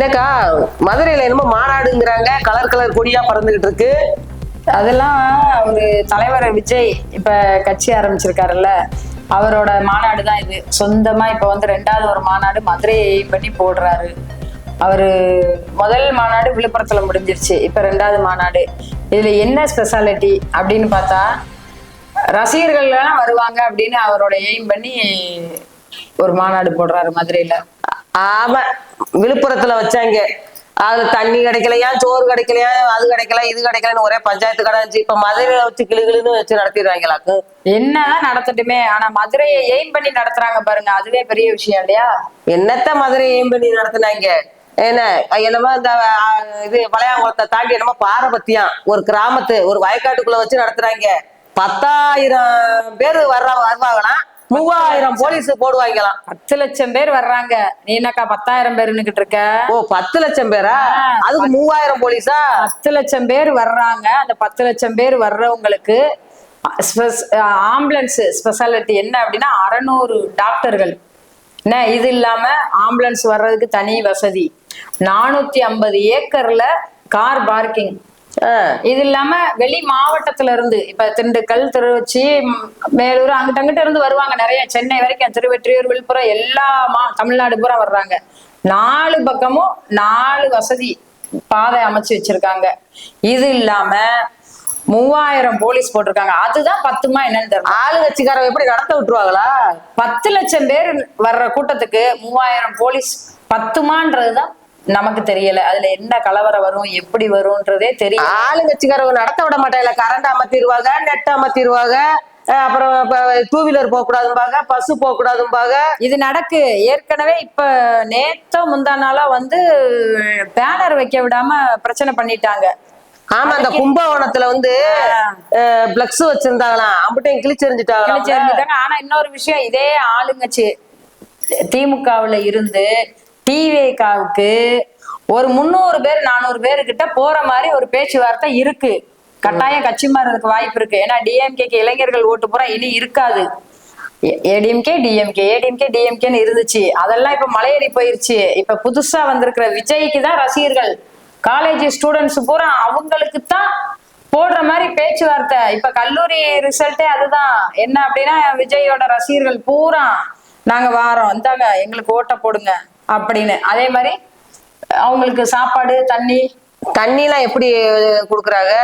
என்னக்கா மதுரையில என்னமோ மாநாடுங்கிறாங்க கலர் கலர் கொடியா பறந்துகிட்டு இருக்கு. அதெல்லாம் ஒரு தலைவர் விஜய் இப்ப கட்சி ஆரம்பிச்சிருக்காருல்ல அவரோட மாநாடு தான் இது. சொந்தமா இப்ப வந்து ரெண்டாவது ஒரு மாநாடு மதுரையை aim பண்ணி போடுறாரு. அவரு முதல் மாநாடு விழுப்புரத்துல முடிஞ்சிருச்சு இப்ப ரெண்டாவது மாநாடு. இதுல என்ன ஸ்பெஷாலிட்டி அப்படின்னு பார்த்தா ரசிகர்கள்லாம் வருவாங்க அப்படின்னு அவரோட எய்ம் பண்ணி ஒரு மாநாடு போடுறாரு மதுரையில. ஆமா விழுப்புரத்துல வச்சாங்க. அதுல தண்ணி கிடைக்கலையா சோறு கிடைக்கலையா அது கிடைக்கல இது கிடைக்கலன்னு ஒரே பஞ்சாயத்து கடை இருந்துச்சு. இப்ப மதுரையில வச்சு கிளு கிளுன்னு வச்சு நடத்திடுவாங்களாக்கு என்னதான் நடத்தட்டுமே ஆனா மதுரையை எய்ம் பண்ணி நடத்துறாங்க பாருங்க அதுவே பெரிய விஷயம் இல்லையா? என்னத்த மதுரை ஏம் பண்ணி நடத்துனாங்க? என்ன என்னமோ இந்த இது பழையாங்குளத்தை தாண்டி என்னமோ பாரபத்தியம் ஒரு கிராமத்து ஒரு வயக்காட்டுக்குள்ள வச்சு நடத்துறாங்க. பத்தாயிரம் பேர் வர்ற வருவாங்களாம். மூவாயிரம் போலீஸ் போடுவாங்களாம் பத்து லட்சம் பேர் வர்றாங்க. நீ என்னக்கா பத்தாயிரம் பேர் நின்னுகிட்டு இருக்க? ஓ பத்து லட்சம் பேரா? அதுக்கு மூவாயிரம் போலீஸா? பத்து லட்சம் பேர் வர்றாங்க. அந்த பத்து லட்சம் பேர் வர்றவங்களுக்கு ஆம்புலன்ஸ் ஸ்பெஷாலிட்டி என்ன அப்படின்னா அறநூறு டாக்டர்கள். என்ன இது இல்லாம ஆம்புலன்ஸ் வர்றதுக்கு தனி வசதி. நானூத்தி ஐம்பது ஏக்கர்ல கார் பார்க்கிங். இது இல்லாம வெளி மாவட்டத்துல இருந்து இப்ப திண்டுக்கல் திருச்சி ம், மேலூர் அங்கிட்ட அங்கிட்ட இருந்து வருவாங்க நிறைய. சென்னை வரைக்கும் திருவெற்றியூர் விழுப்புரம் எல்லா மா தமிழ்நாடு பூரா வர்றாங்க. நாலு பக்கமும் நாலு வசதி பாதை அமைச்சு வச்சிருக்காங்க. இது இல்லாம மூவாயிரம் போலீஸ் போட்டிருக்காங்க. அதுதான் பத்துமா என்னன்னு தெரியல. ஆளுங்கட்சிக்காரங்க எப்படி நடத்த விட்டுருவாங்களா? பத்து லட்சம் பேர் வர்ற கூட்டத்துக்கு மூவாயிரம் போலீஸ் பத்துமான்றதுதான் நமக்கு தெரியல. அதுல என்ன கலவரம் வரும் எப்படி வரும்ன்றதே தெரியல. ஆளுங்கட்சிக்காரங்க நடத்த விட மாட்டாங்க. கரண்ட் அமர்த்திடுவாங்க நெட் அமர்த்திடுவாங்க அப்புறம் டூ வீலர் போக கூடாதும்பாங்க பஸ் போக கூடாதும்பாங்க இது நடக்கு. ஏற்கனவே இப்ப நேத்தோ முந்தா நாளா வந்து பேனர் வைக்க விடாம பிரச்சனை பண்ணிட்டாங்க. ஆமா அந்த கும்பகோணத்துல வந்து பிளக்ஸ் வச்சிருந்தாங்களாம். அம்பிட்டையும் கிழிச்செறிஞ்சிட்டாங்களாம் கிழிச்சு எறிஞ்சிட்டாங்க. ஆனா இன்னொரு விஷயம் இதே ஆளுங்கட்சி திமுகவுல இருந்து டிவிகாவுக்கு ஒரு முந்நூறு பேர் நானூறு பேருக்கிட்ட போற மாதிரி ஒரு பேச்சுவார்த்தை இருக்கு. கட்டாயம் கட்சி மாறதுக்கு வாய்ப்பு இருக்கு. ஏன்னா டிஎம்கேக்கு இளைஞர்கள் ஓட்டு பூரா இனி இருக்காது. ஏடிஎம்கே டிஎம்கே ஏடிஎம்கே டிஎம்கேன்னு இருந்துச்சு. அதெல்லாம் இப்ப மலையேறி போயிருச்சு. இப்ப புதுசா வந்திருக்கிற விஜய்க்கு தான் ரசிகர்கள். காலேஜ் ஸ்டூடெண்ட்ஸ் பூரா அவங்களுக்கு தான் போடுற மாதிரி பேச்சுவார்த்தை. இப்ப கல்லூரி ரிசல்ட்டே அதுதான். என்ன அப்படின்னா விஜயோட ரசிகர்கள் பூரா நாங்க வாரோம். இந்தாங்க எங்களுக்கு ஓட்ட போடுங்க. அப்படின்னு. அதே மாதிரி அவங்களுக்கு சாப்பாடு தண்ணி. தண்ணி எல்லாம் எப்படி குடுக்குறாங்க?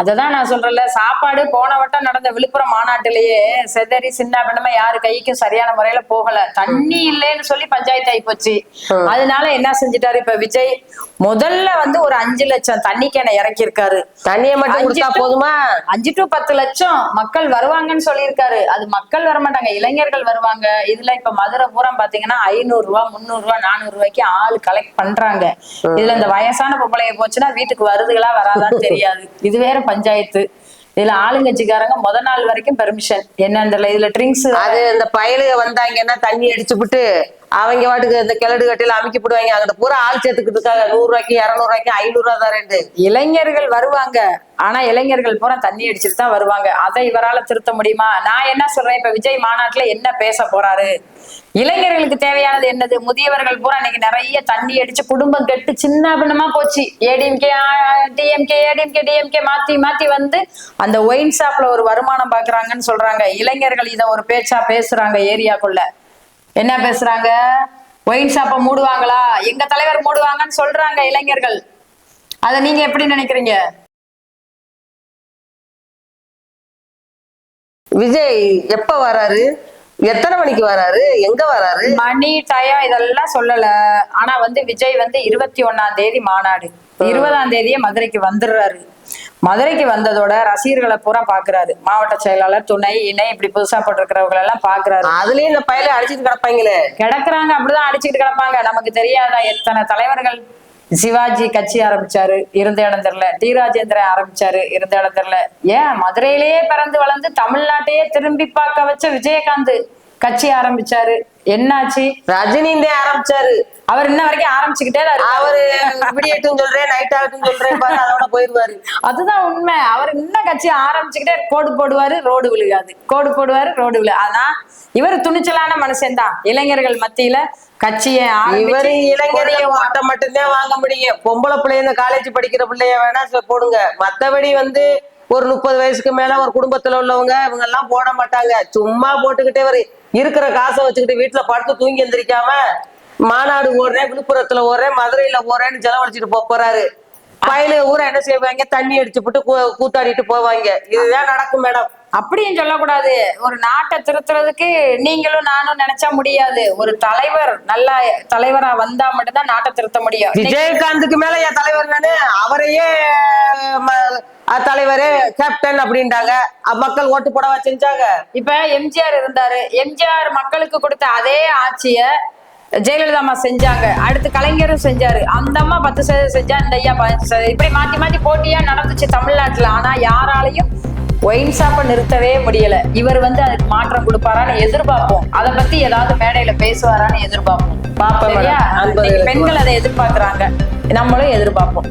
அததான் நான் சொல்றேன்ல சாப்பாடு போன வட்டம் நடந்த விழுப்புரம் மாநாட்டிலேயே செதறி சின்ன பின்னமா யாரு கைக்கும் சரியான முறையில போகல. தண்ணி இல்லைன்னு சொல்லி பஞ்சாயத்து ஆகி போச்சு. அதனால என்ன செஞ்சிட்டாரு இப்ப விஜய்? முதல்ல வந்து ஒரு அஞ்சு லட்சம் தண்ணி கேனை இறக்கியிருக்காரு. தண்ணியை மட்டும் கொடுத்தா போதுமா? அஞ்சு டு பத்து லட்சம் மக்கள் வருவாங்கன்னு சொல்லியிருக்காரு. அது மக்கள் வரமாட்டாங்க இளைஞர்கள் வருவாங்க. இதுல இப்ப மதுரை பூரா பாத்தீங்கன்னா ஐநூறு ரூபா முந்நூறு ரூபா நானூறு ரூபாய்க்கு ஆள் கலெக்ட் பண்றாங்க. இதுல இந்த வயசான பொம்பளைங்க போச்சுன்னா வீட்டுக்கு வருதுகளா வராதான்னு தெரியாது. இது வேற பஞ்சாயத்து. இதுல ஆளுங்கட்சிக்காரங்க முத நாள் வரைக்கும் பெர்மிஷன் என்னன்னு தெரியல இதுல ட்ரிங்க்ஸ் அது இந்த பயலுக வந்தாங்கன்னா தண்ணி அடிச்சு விட்டு அவங்க வாட்டுக்கு இந்த கிழடு கட்டில அமைக்க போடுவாங்க. அங்கிட்ட பூரா ஆள் சேர்த்துக்கிட்டு இருக்காங்க நூறு ரூபாய்க்கு இரநூறு ரூபாய்க்கு ஐநூறு ரூபா தான் ரெண்டு. இளைஞர்கள் வருவாங்க. ஆனா இளைஞர்கள் பூரா தண்ணி அடிச்சுட்டு தான் வருவாங்க. அதை இவரால திருத்த முடியுமா? நான் என்ன சொல்றேன்? இப்ப விஜய் மாநாட்டுல என்ன பேச போறாரு? இளைஞர்களுக்கு தேவையானது என்னது? முதியவர்கள் பூரா இன்னைக்கு நிறைய தண்ணி அடிச்சு குடும்பம் கெட்டு சின்ன பின்னமா போச்சு. ஏடிஎம்கே டிஎம்கே ஏடிஎம்கே டிஎம்கே மாத்தி மாத்தி வந்து அந்த ஒயின் ஷாப்ல ஒரு வருமானம் பாக்குறாங்கன்னு சொல்றாங்க. இளைஞர்கள் இதை ஒரு பேச்சா பேசுறாங்க ஏரியாக்குள்ள. என்ன பேசுறாங்க? ஒயின் ஷாப்பை மூடுவாங்களா? எங்க தலைவர் மூடுவாங்கன்னு சொல்றாங்க இளைஞர்கள். அத நீங்க எப்படி நினைக்கிறீங்க? விஜய் எப்ப வராரு? எத்தனை மணிக்கு வராரு? எங்க வராரு? மணி டயம் இதெல்லாம் சொல்லல. ஆனா வந்து விஜய் வந்து இருபத்தி ஒண்ணாம் தேதி மாநாடு. இருபதாம் தேதியே மதுரைக்கு வந்துடுறாரு. மதுரைக்கு வந்ததோட ரசிகர்களை பூரா பாக்குறாரு. மாவட்ட செயலாளர் துணை இணை இப்படி புதுசா போட்டிருக்கிறவங்க எல்லாம் பாக்குறாரு. அதுலயும் இந்த பயல அடிச்சிட்டு கிடப்பாங்களே. கிடக்குறாங்க அப்படிதான் அடிச்சுட்டு கிடப்பாங்க. நமக்கு தெரியாதா எத்தனை தலைவர்கள் சிவாஜி கட்சி ஆரம்பிச்சாரு? இருந்த இடம் தெரியல. டி ராஜேந்திரன் ஆரம்பிச்சாரு இருந்த இடம் தெரியல. ஏன்? மதுரையிலேயே பிறந்து வளர்ந்து தமிழ்நாட்டையே திரும்பி பார்க்க வச்ச விஜயகாந்த் கட்சி ஆரம்பிச்சாரு. என்னாச்சு? ரஜினி ஆரம்பிச்சாரு. அவர் இன்ன வரைக்கும் ஆரம்பிச்சுக்கிட்டே. அவரு விடியட்டும் சொல்றேன் நைட் ஆகட்டும் சொல்றேன் பாரு அதோட போயிருவாரு. அதுதான் உண்மை. அவர் இன்னும் கட்சி ஆரம்பிச்சுக்கிட்டே கோடு போடுவாரு ரோடு விழுகாது. கோடு போடுவாரு ரோடு விழு ஆனா இவர் துணிச்சலான மனுஷன் தான். இளைஞர்கள் மத்தியில கட்சியை இவரு இளைஞரைய ஓட்ட மட்டும்தான் வாங்க முடியும். பொம்பளை பிள்ளைங்க காலேஜ் படிக்கிற பிள்ளைய வேணா போடுங்க. மத்தபடி வந்து ஒரு முப்பது வயசுக்கு மேல ஒரு குடும்பத்துல உள்ளவங்க இவங்க எல்லாம் போட மாட்டாங்க. சும்மா போட்டுக்கிட்டே ஒரு இருக்கிற காசை வச்சுக்கிட்டு வீட்டுல படுத்து தூங்கி எந்திரிக்காம மாநாடு ஓடுறேன் விழுப்புரத்துல ஓடுறேன் மதுரையில ஓடுறேன்னு செலவழிச்சிட்டு போறாரு. பயில ஊரை என்ன செய்வாங்க? தண்ணி அடிச்சு போட்டு கூத்தாடிட்டு போவாங்க. இதுதான் நடக்கும் மேடம். அப்படியும் சொல்லக்கூடாது. ஒரு நாட்டை திருத்துறதுக்கு நீங்களும் நானும் நினைச்சா முடியாது. ஒரு தலைவர் நல்ல தலைவரா வந்தா மட்டும்தான் நாட்டை திருத்த முடியும். விஜயகாந்துக்கு மேல என் தலைவர் நானு அவரையே தலைவரு கேப்டன் அப்படின்ட்டாங்க அஹ் மக்கள் ஓட்டு போடவா செஞ்சாங்க? இப்ப எம்ஜிஆர் இருந்தாரு. எம்ஜிஆர் மக்களுக்கு கொடுத்த அதே ஆட்சிய ஜெயலலிதா அம்மா செஞ்சாங்க. அடுத்து கலைஞரும் செஞ்சாரு. அந்த அம்மா பத்து சதவீதம் செஞ்சா இந்த ஐயா பதினஞ்சு சதவீதம். இப்படி மாத்தி மாத்தி போட்டியா நடந்துச்சு தமிழ்நாட்டுல. ஆனா யாராலையும் ஒயின் ஷாப்பை நிறுத்தவே முடியல. இவர் வந்து அதுக்கு மாற்றம் கொடுப்பாரான்னு எதிர்பார்ப்போம். அதை பத்தி ஏதாவது மேடையில பேசுவாரான்னு எதிர்பார்ப்போம். பாப்போம் பெண்கள் அதை எதிர்பார்க்கறாங்க. நம்மளும் எதிர்பார்ப்போம்.